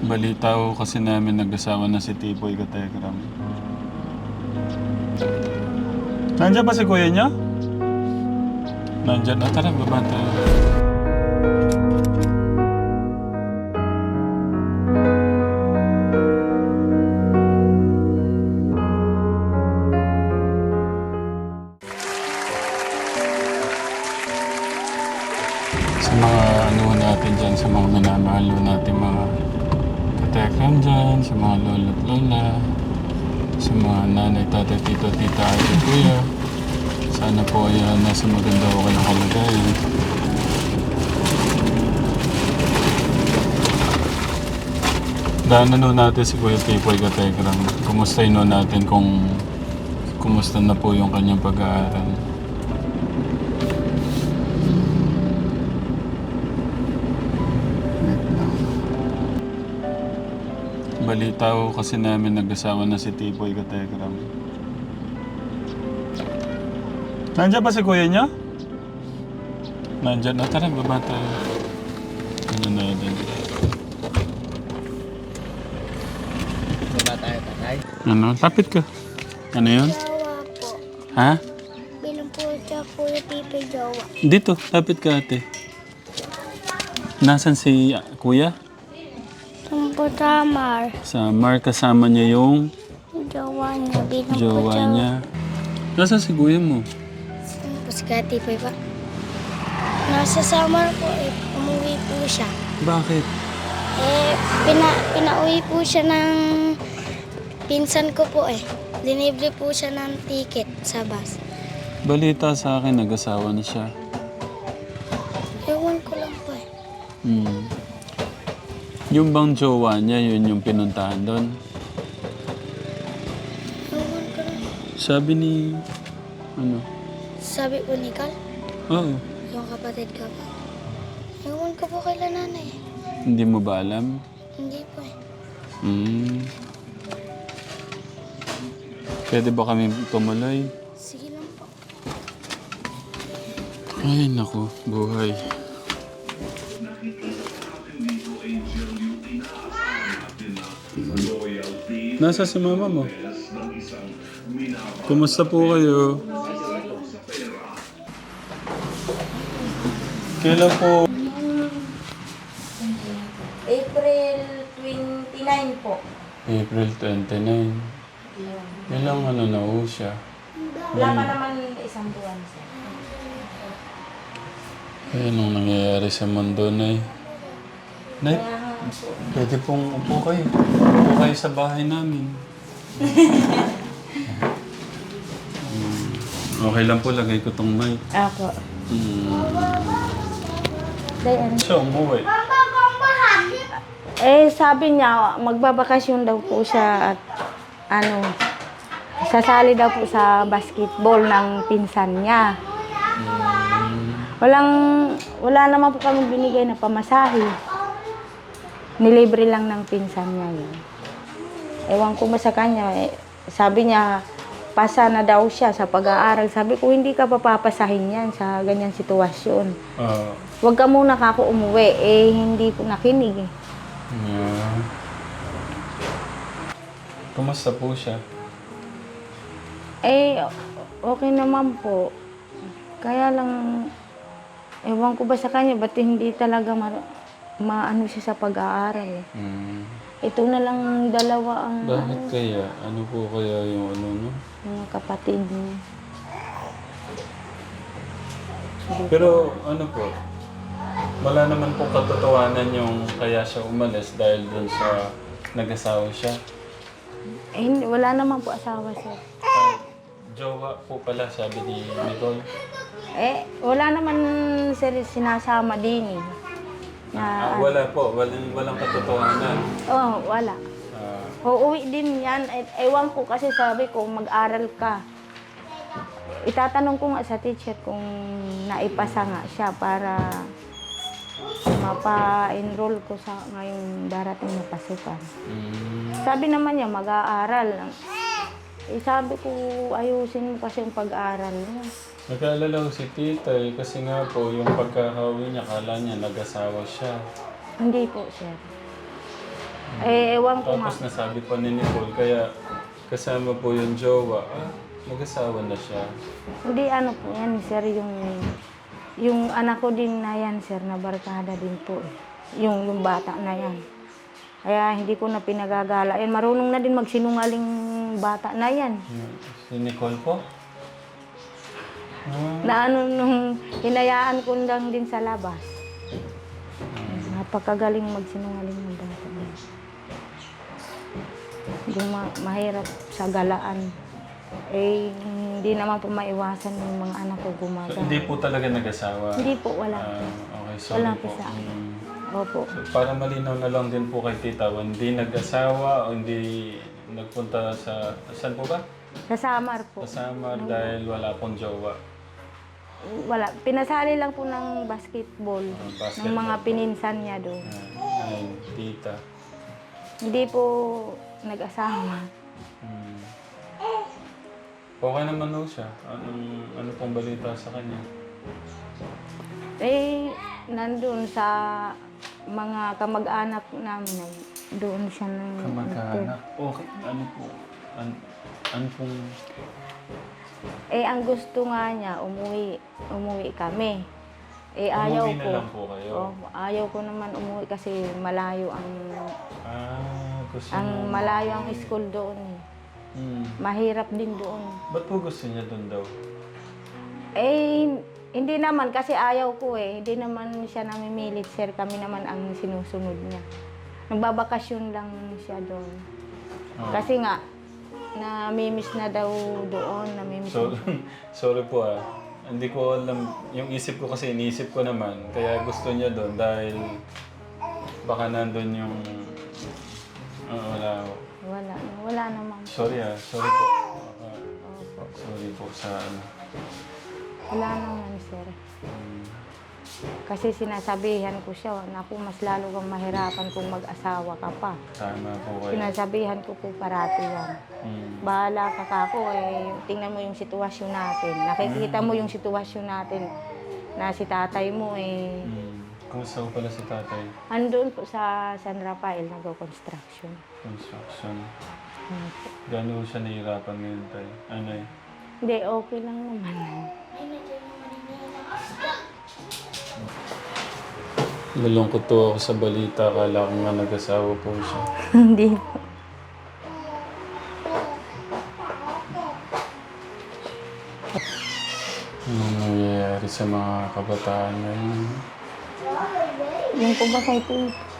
Balita ko kasi namin nag-asawa na si Tipoy Katekram. Nandiyan ba si kuya niya? Nandiyan. Ah, tara, baba tayo. Nasa maganda ko kayong kalagayan. Daanan nun natin si Kuya Tipoy Katekram. Kumustahin nun natin kung kumusta na po yung kanyang pag-aaral. Balita ko kasi namin nag-asawa na si Tipoy Katekram. Nandiyan ba si kuya niya? Nandiyan. Ah, tara, baba tayo. Ano natin? Baba tayo, tatay. Ano? Lapit ka. Ano yun? Jowa po. Ha? Bilang po Kuya Pipe Jowa. Dito. Lapit ka ate. Nasaan si ah, kuya? Ang po Tamar. Sa Mar kasama niya yung Jowa niya. Po jowa niya. Nasaan si kuya mo? Pipe ba? Nasa summer po eh. Umuwi po siya. Bakit? Eh, pina, pinauwi po siya ng pinsan ko po eh. Dinibre po siya ng ticket sa bus. Balita sa akin, nag-asawa na siya. Ewan ko lang po eh. Hmm. Yung bang jowa niya, yun yung pinuntahan doon. Ewan ko lang. Sabi ni... Ano? Sabi po ni Carl, Oo. yung kapatid ko po. Ewan ko po kay nanay. Hindi mo ba alam? Hindi po eh. Hmm. Pwede ba kami tumuloy? Sige lang po. Ay, naku. Buhay. Nasa si mama mo? Kumusta po kayo? Kailan po? April 29 po. April 29. Ilang ano na ho siya? Wala pa naman isang buwan sir. Ay, anong nangyayari sa mundo, Nay? Nay, Kaya nga po. pwede pong upo kayo. Upo kayo sa bahay namin. Hmm, okay lang po, lagay ko tong mic. Ako. Hmm. Dayan. Siya, umuwi. Eh, sabi niya, magbabakasyon daw po siya at ano, sasali daw po sa basketball ng pinsan niya. Walang, wala naman po kami binigay na pamasahe. Nilibre lang ng pinsan niya yun. Ewan ko ba sa kanya, eh, sabi niya, pasa na daw siya sa pag-aaral. Sabi ko, hindi ka papapasahin yan sa ganyang sitwasyon. Ah, Huwag ka muna kako umuwi. Eh, hindi po nakinig eh. yeah. Kumusta po siya? Eh, okay naman po. Kaya lang, ewan ko ba sa kanya, ba't hindi talaga ma- maano siya sa pag-aaral eh. Hmm. Ito na lang dalawa ang Bakit kaya? Ano po kaya yung ano, no? mga kapatid niya. Pero ano po, wala naman po katotohanan yung kaya siya umalis dahil dun sa nag-asawa siya. Eh, hindi- wala naman po asawa siya. Ah, jowa po pala, sabi ni Nicole. Eh, wala naman sir sinasama din eh. Ah, Na, wala po, walang, walang katotohanan. oh, wala. Ah, Uuwi din yan. Eh, ewan ko kasi sabi ko, mag-aral ka. Itatanong ko nga sa teacher kung naipasa nga siya para mapa-enroll ko sa ngayong darating na pasukan. mm, Sabi naman niya, mag-aaral. Eh, sabi ko, ayusin mo kasi yung pag-aaral mo. nag-aalala ko si tita eh, kasi nga po yung pagkakawi niya, kala niya nag-asawa siya. Hindi po, sir. Eh, ewan ko nga. Tapos nasabi pa ni Nicole, kaya kasama po yung jowa. Ah, mag-asawa na siya. Hindi ano po yan, sir, yung yung anak ko din na yan, sir, na barkada din po. eh. Yung yung bata na yan. Kaya hindi ko na pinagagala. Yan, marunong na din magsinungaling bata na yan. Hmm, Si Nicole po? Ah, Na ano nung hinayaan ko lang din sa labas. Napakagaling magsinungaling ng bata. Hindi ma- mahirap sa galaan. Eh, hindi naman po maiwasan yung mga anak ko so, gumagala. hindi po talaga nag-asawa? Hindi po, wala. Ah, okay, sorry Wala po. po sa akin. Hmm. Opo. So, para malinaw na lang din po kay Tita, hindi nag-asawa o hindi nagpunta sa... Saan po ba? Sa Samar po. Sa Samar dahil wala pong jowa. Wala. Pinasali lang po ng basketball. Ah, Ng basketball. mga pininsan niya doon. Ah, ay, Tita. Hindi po nag-asawa. Hmm. Okay naman daw siya. Anong, ano pong balita sa kanya? Eh, nandun sa mga kamag-anak namin, doon siya nang... Kamag-anak. Okay. Ano po? An, ano pong... Eh, ang gusto nga niya, umuwi, umuwi kami. Eh, ayaw Umuwi na ko. lang po kayo? Oh, ayaw ko naman umuwi kasi malayo ang Ah, gusto ang mo. malayo ang school doon. eh. Hmm. Mahirap din doon. Ba't po gusto niya doon daw? Eh, hindi naman kasi ayaw ko eh. Hindi naman siya namimilit, sir. Kami naman ang sinusunod niya. Nagbabakasyon lang siya doon. Ah. Kasi nga, namimiss na daw doon. Namimiss So, sorry po ah. Hindi ko alam, yung isip ko kasi iniisip ko naman, kaya gusto niya doon dahil baka nandun yung... Ah, wala. Wala, wala naman. Sorry ah, sorry po. Ah, Opo. sorry po sa ano. Wala naman, sir. Kasi sinasabihan ko siya, naku, mas lalo kang mahirapan kung mag-asawa ka pa. Tama po kayo. Sinasabihan ko po parati yan. Hmm. Bahala ka kako eh. Tingnan mo yung sitwasyon natin. Nakikita mo yung sitwasyon natin na si tatay mo eh. Hmm. Kumusta ko pala si tatay? Andun po sa San Rafael, nag-construction. Construction. Hmm. Gano'n siya nahihirapan ngayon tayo? Ano eh? Hindi, okay lang naman. Nalungkot to ako sa balita. Akala ko nga nag-asawa po siya. Hindi po. Anong nangyayari sa mga kabataan ngayon? Yung po ba kay po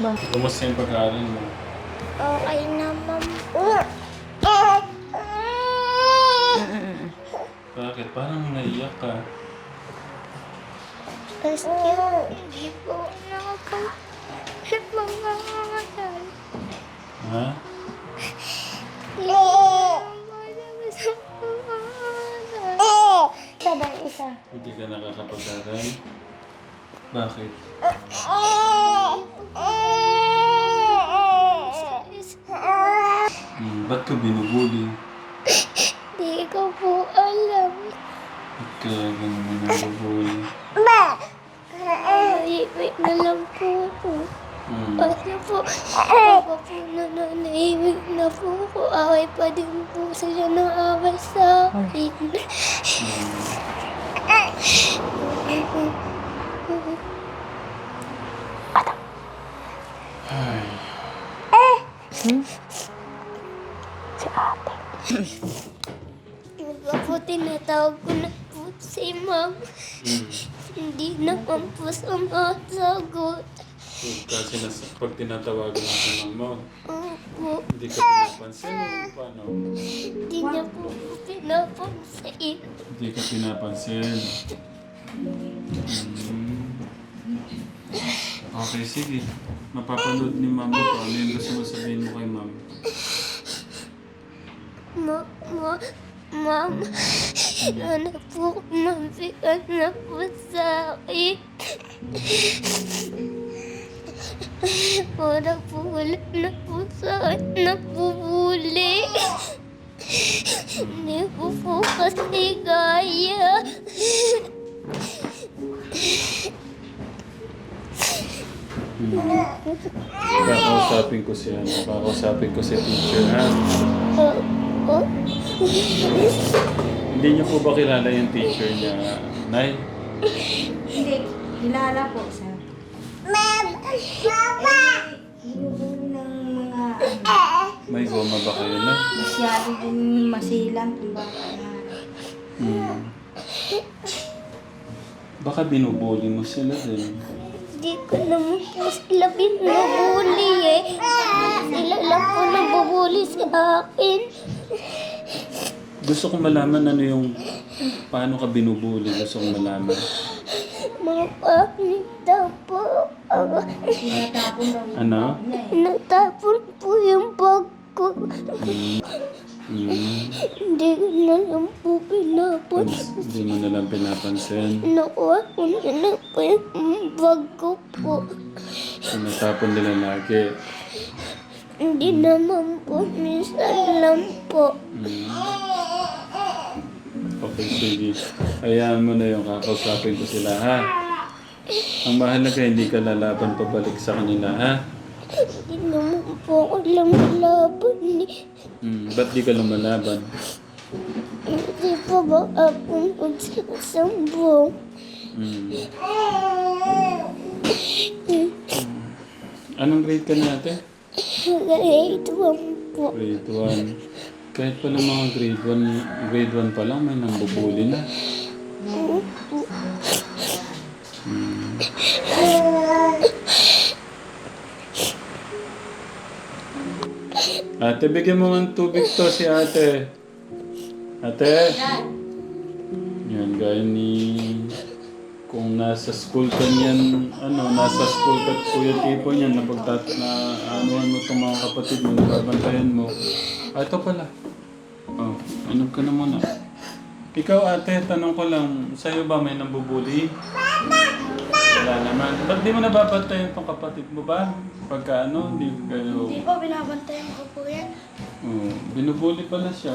ba? Kumusta yung pag-aaral mo? Okay naman po. Bakit? Parang naiyak ka. Kasi hindi po nakapag mga ngal. Ha? Sabay isa. Hindi ka nakakapag-aral? Bakit? Hmm, ba't ka binubuli? Di ko po alam. Ba't ka ganun binubuli? Nahihimik na lang po ako. Hmm. Kasi po, ako po nananahimik na po ako. Away pa din po sila ng away sa akin. Ay. Diba po tinatawag ko na po si ma'am. Hmm. Hindi naman po sumasagot. Kasi nas, pag tinatawagan ako ng mo, Opo, hindi ka pinapansin paano? hindi niya po pinapansin. Hindi ka pinapansin. Hmm. Okay, sige. Mapapanood ni ma'am ko. Ano yung gusto mo sabihin mo kay ma'am? Ma, ma, ma'am, ano po, mabigat na po sa akin. Para po wala na po sa akin napubuli. Hindi ko po kasi kaya. Kakausapin ko si ano, kakausapin ko si teacher ha. Opo. Hindi niyo po ba kilala yung teacher niya, Nay? Hindi, kilala po sa Yung ng mga May goma ba kayo, Nay? masyado din masilan kung baka na Hmm. Baka binubuli mo sila din. Hindi ko naman po sila binubuli eh. Sila lang po nabubuli sa akin. Gusto ko malaman ano yung... Paano ka binubuli? Gusto ko malaman. Mga pangit daw po. Ano? natapon po yung bag ko. Hindi ko na lang po pinapon. Hindi mo nalang pinapansin. Nakuha ko na lang po yung bag ko po. Sinatapon nila lagi. Hindi naman po, minsan lang po. Hmm. Okay, sige. Hayaan mo na yung kakausapin ko sila, ha? Ang mahalaga, hindi ka lalaban pabalik sa kanila, ha? Hindi naman po ako lang laban eh. Hmm. Ba't di ka lumalaban? Hindi pa ba ako magsasambong? Hmm. Anong grade ka na, ate? Grade 1 po. Grade 1. Kahit pala mga grade 1, grade 1 pa lang, may nambubuli na. Ate, bigyan mo ng tubig to si ate. Ate? Yan, gaya ni... Kung nasa school ka niyan, ano, nasa school ka at kuya tipo niyan, na pagtat na anuhan mo itong mga kapatid mo, nababantayan mo. Ah, ito pala. Oh, inom ka na muna. Ikaw ate, tanong ko lang, sa'yo ba may nambubuli? Wala naman. Ba't di mo nababantayan itong kapatid mo ba? Pagka ano, hindi kayo... Hindi po, binabantayan ko po yan. Oh, binubuli pala siya.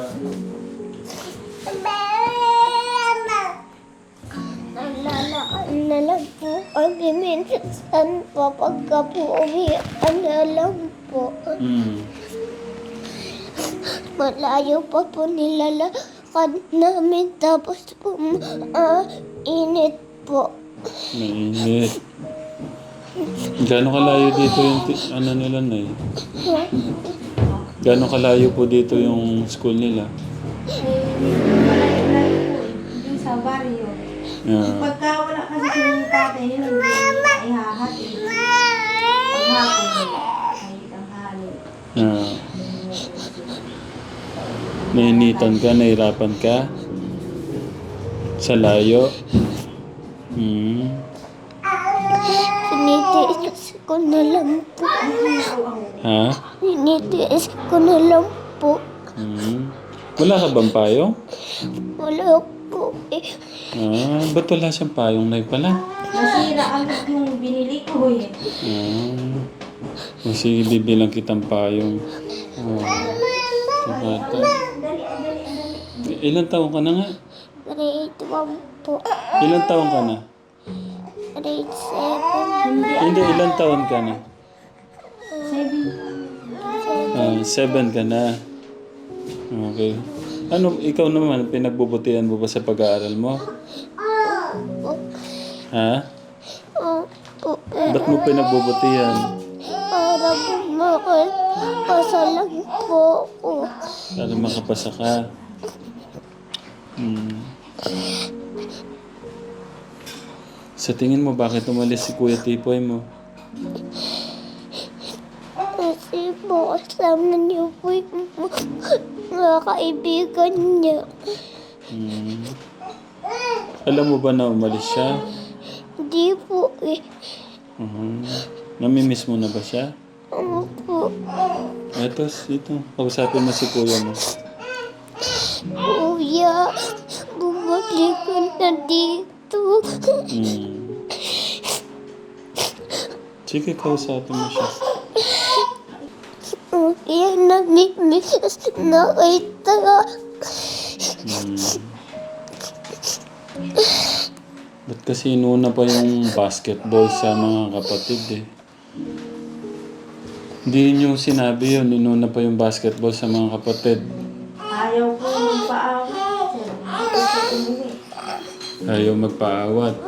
Lang po kami minsan po pagka po umiiyak na lang po. Hmm. Malayo pa po nilalakad namin tapos po ah, init po. Mainit. Gano'ng kalayo dito yung ti- ano nila na eh? Gano'ng kalayo po dito yung school nila? Malayo-layo po. Yung sa barrio. Yeah. Pagka wala kasi yung tatay nila, hindi ihahati. Paghapon, ay tanghali. Yeah. Nainitan ka, nahirapan ka? Sa layo? Hmm. Sinitiis ko na lang po. Ha? Sinitiis ko na lang po. Hmm. Wala ka bang payong? Wala po eh. Ah, ba't wala siyang payong na pala? Nasira agad yung binili ko eh. Ah. O sige, bibilang kitang payong. Oh. Sa bata. Dali, dali, dali. Ilan taon ka na nga? Grade 1 po. Ilan taon ka na? Grade 7. Hindi, ilan taon ka na? Ah, seven ka na. Okay. Ano, ikaw naman, pinagbubutihan mo ba sa pag-aaral mo? Ha? Opo. Ba't mo pinagbubutihan? Para bumakal. Pasalang po ako. Para makapasa ka. Hmm. Sa tingin mo, bakit umalis si Kuya Tipoy mo? Kasi po kasama niyo po yung mga kaibigan niya. Hmm. Alam mo ba na umalis siya? Hindi po eh. Uh-huh. Namimiss mo na ba siya? Opo. Eto, ito. Kausapin mo si kuya mo. Kuya, bumalik ka na dito. Hmm. Sige, kausapin mo siya. Kuya, namimiss na kita. Hmm. Ba't kasi inuna pa yung basketball sa mga kapatid eh? Hindi niyo sinabi yun, inuna pa yung basketball sa mga kapatid. Ayaw ko magpaawat. sir. Ayaw ko umuwi. Ayaw magpaawat.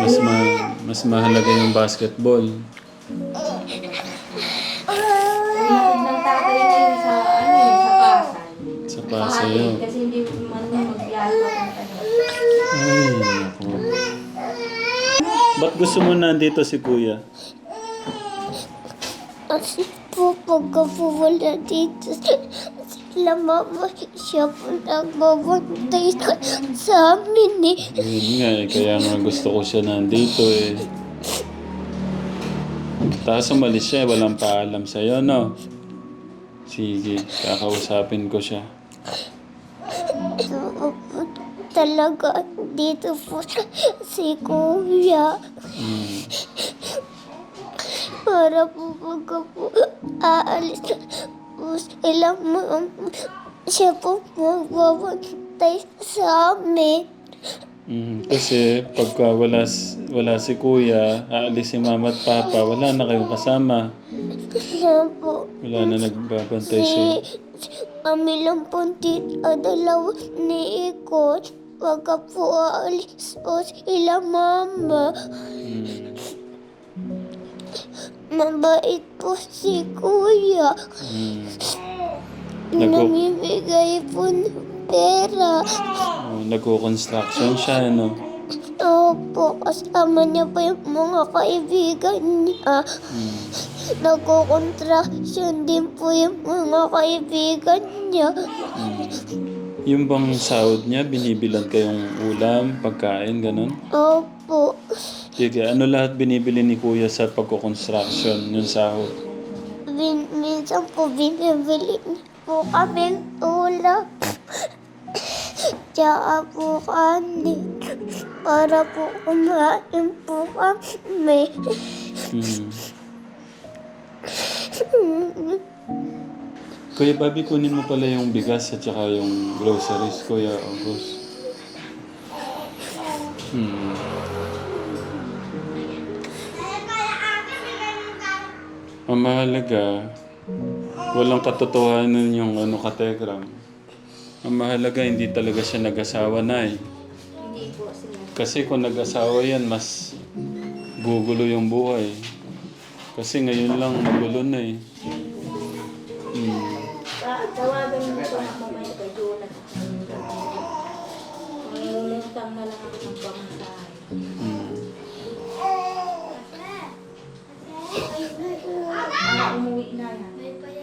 Mas, ma mas mahalaga yung basketball. Ng tatay ko yun sa, ano yun, sa Pasay. Sa Pasay. Kasi hindi man pa kung ano. Ay. Ba't gusto mo nandito si Kuya? Kasi po pagka po wala dito sila mama, siya po nagbabantay sa amin eh. Yun nga eh, kaya nga gusto ko siya nandito eh. Tapos umalis siya, walang paalam sa'yo, no? Sige, kakausapin ko siya. Oo po talaga dito po si kuya. Mm. Para po pagka po aalis po sila siya po magbabantay sa amin. Mm, kasi pagka wala, s- wala si Kuya, aalis si Mama at Papa, wala na kayong kasama. Siya po Wala na nagbabantay si, si... kami lang po dito dalawa ni Ikot. Pagka po aalis po sila mama. Mm, Mabait po si kuya. mm. Namimigay po ng pera. oh, nagko-construction siya, no? Opo, kasama niya pa yung mga kaibigan niya. Mm. Nagko-contraction din po yung mga kaibigan niya. Mm. Yung bang sahod niya, binibilan kayong ulam, pagkain, ganun? Opo. Sige, ano lahat binibili ni Kuya sa pagko-construction, yung sahod? Min minsan po binibili po kami ulam. Tsaka po kanin. Para po kumain po kami. Mm. Kuya Bobby, kunin mo pala yung bigas at saka yung groceries, Kuya August. Hmm. Ang mahalaga, walang katotohanan yung ano kategram. Ang mahalaga, hindi talaga siya nag-asawa na eh. Kasi kung nag-asawa yan, mas gugulo yung buhay. Kasi ngayon lang magulo na eh. Hmm. Tawagan mo ito na mamaya kay Jonathan. May ulintang na lang ako ng pamasahe. Hmm. Umuwi na yan.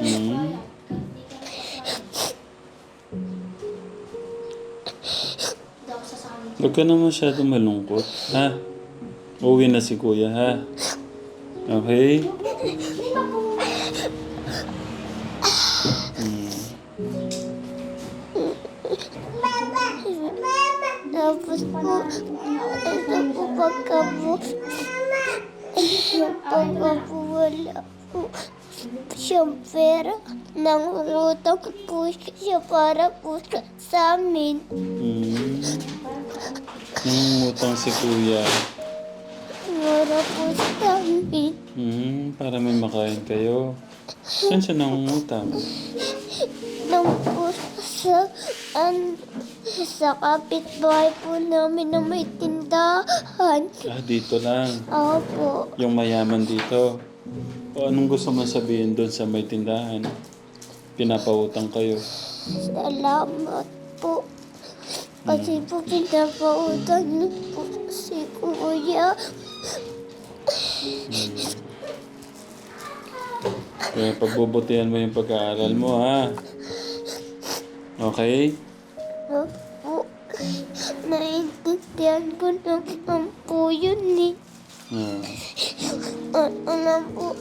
Mm-hmm. Huwag ka na masyado malungkot, ha? Uwi na si kuya, ha? Okay? Hmm. Tapos po, ito po pagka po, pagka po wala po siyang pera, nangungutang po siya para po sa amin. Hmm. Nangungutang si kuya. Para po sa amin. Hmm. Para may makain kayo. Saan siya nangungutang? Nang po sa, an, sa kapitbahay po namin na may tindahan. Ah, dito lang. Opo. Yung mayaman dito. O anong gusto mo sabihin doon sa may tindahan? Pinapautang kayo. Salamat po. Kasi po pinapautan niyo po si Kuya. Kaya pagbubutihan mo yung pag-aaral mo, ha? Okay? Opo. Naiintindihan ko naman po yun eh. Ano lang po,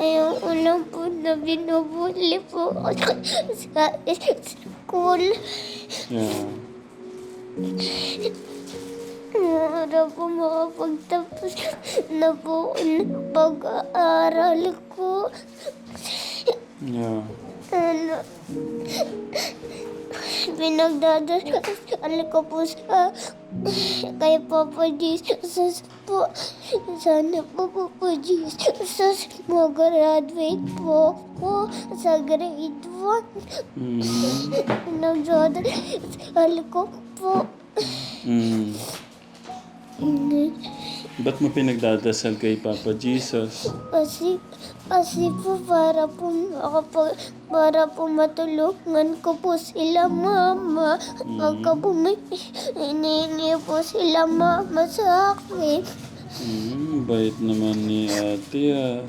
ayaw ko lang po na binubuli po ako sa school. Yeah. Para po makapagtapos na po ng pag-aaral ko. Yeah. Ano, pinagdadasal ko po sa kay Papa Jesus po. Sana po Papa Jesus mag-graduate po ako sa grade 1. Mm. Pinagdadasal ko po. Mm. Ba't mo pinagdadasal kay Papa Jesus? Kasi, kasi po para po makapag, para po matulungan ko po sila mama. Pagka po may hinihingi po sila mama sa akin. Mm, bait naman ni ate ah.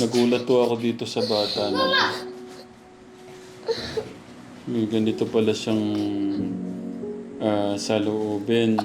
Nagulat po ako dito sa bata na. May ganito pala siyang ah, saloobin.